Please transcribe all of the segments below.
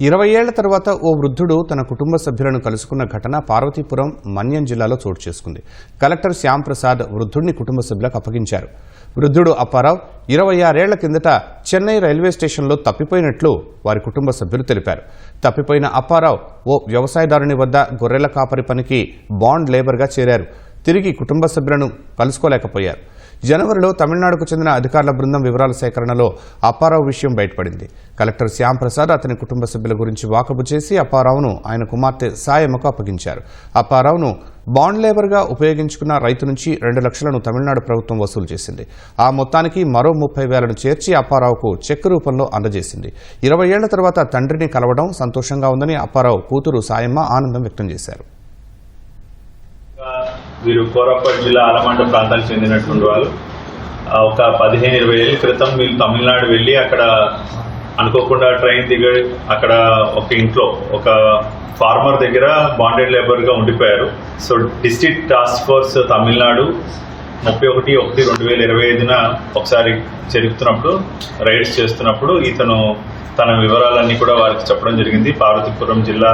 ఇరవై ఏళ్ళ తర్వాత ఓ వృద్ధుడు తన కుటుంబ సభ్యులను కలుసుకున్న ఘటన పార్వతీపురం మన్యం జిల్లాలో చోటు చేసుకుంది. కలెక్టర్ శ్యాంప్రసాద్ వృద్ధుడిని కుటుంబ సభ్యులకు అప్పగించారు. వృద్ధుడు అప్పారావు ఇరవై ఆరేళ్ళ కిందట చెన్నై రైల్వే స్టేషన్లో తప్పిపోయినట్లు వారి కుటుంబ సభ్యులు తెలిపారు. తప్పిపోయిన అప్పారావు ఓ వ్యవసాయదారుని వద్ద గొర్రెల కాపరి పనికి బాండ్ లేబర్గా చేరారు. తిరిగి కుటుంబ సభ్యులను కలుసుకోలేకపోయారు. జనవరిలో తమిళనాడుకు చెందిన అధికారుల బృందం వివరాల సేకరణలో అప్పారావు విషయం బయటపడింది. కలెక్టర్ శ్యాంప్రసాద్ అతని కుటుంబ సభ్యుల గురించి వాకబు చేసి అప్పారావును ఆయన కుమార్తె సాయమ్మకు అప్పగించారు. అప్పారావును బాండ్ లేబర్గా ఉపయోగించుకున్న రైతు నుంచి రెండు లక్షలను తమిళనాడు ప్రభుత్వం వసూలు చేసింది. ఆ మొత్తానికి మరో ముప్పై వేలను చేర్చి అప్పారావుకు చెక్ రూపంలో అందజేసింది. ఇరవై ఏళ్ళ తర్వాత తండ్రిని కలవడం సంతోషంగా ఉందని అప్పారావు కూతురు సాయమ్మ ఆనందం వ్యక్తం చేశారు. వీరు కోరాపట్ జిల్లా ఆలమండ ప్రాంతానికి చెందినటువంటి వాళ్ళు. ఒక పదిహేను ఇరవై ఏళ్ళ క్రితం వీళ్ళు తమిళనాడు వెళ్ళి అక్కడ అనుకోకుండా ట్రైన్ దిగి అక్కడ ఒక ఇంట్లో ఒక ఫార్మర్ దగ్గర బాండెడ్ లేబర్గా ఉండిపోయారు. So district task force Tamil Nadu ముప్పై ఒకటి ఒకటి రెండు వేల ఇరవై ఐదున ఒకసారి జరుగుతున్నప్పుడు రైడ్స్ చేస్తున్నప్పుడు ఇతను తన వివరాలన్నీ కూడా వారికి చెప్పడం జరిగింది. పార్వతీపురం జిల్లా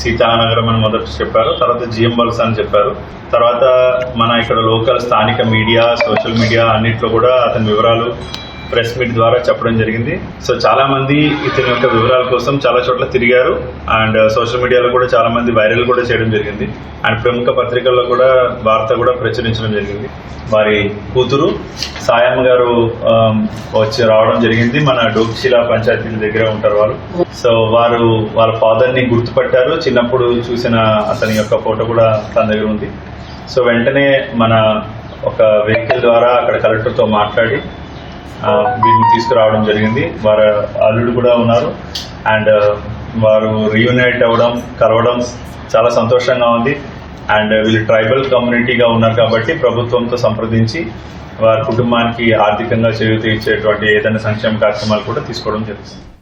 సీతానగరం అని మొదట చెప్పారు. తర్వాత జిఎం బల్స్ అని చెప్పారు. తర్వాత మన ఇక్కడ లోకల్ స్థానిక మీడియా సోషల్ మీడియా అన్నిట్లో కూడా అతని వివరాలు ప్రెస్ మీట్ ద్వారా చెప్పడం జరిగింది. సో చాలా మంది ఇతని యొక్క వివరాల కోసం చాలా చోట్ల తిరిగారు. అండ్ uh, సోషల్ మీడియాలో కూడా చాలా మంది వైరల్ కూడా చేయడం జరిగింది. అండ్ ప్రముఖ పత్రికల్లో కూడా వార్త కూడా ప్రచురించడం జరిగింది. వారి కూతురు సాయమ్మ గారు um, వచ్చి రావడం జరిగింది. మన డోక్శిలా పంచాయతీ దగ్గర ఉంటారు వాళ్ళు. సో వారు వాళ్ళ ఫాదర్ని గుర్తుపట్టారు. చిన్నప్పుడు చూసిన అతని యొక్క ఫోటో కూడా తన దగ్గర ఉంది. సో వెంటనే మన ఒక వెహికల్ ద్వారా అక్కడ కలెక్టర్తో మాట్లాడి ఆ, తీసుకురావడం జరిగింది. వారి అల్లుడు కూడా ఉన్నారు. అండ్ వారు రీయునైట్ అవ్వడం కలవడం చాలా సంతోషంగా ఉంది. అండ్ వీళ్ళు ట్రైబల్ కమ్యూనిటీగా ఉన్నారు కాబట్టి ప్రభుత్వంతో సంప్రదించి వారి కుటుంబానికి ఆర్థికంగా చేయూత ఇచ్చేటువంటి ఏదైనా సంక్షేమ కార్యక్రమాలు కూడా తీసుకోవడం జరుగుతుంది.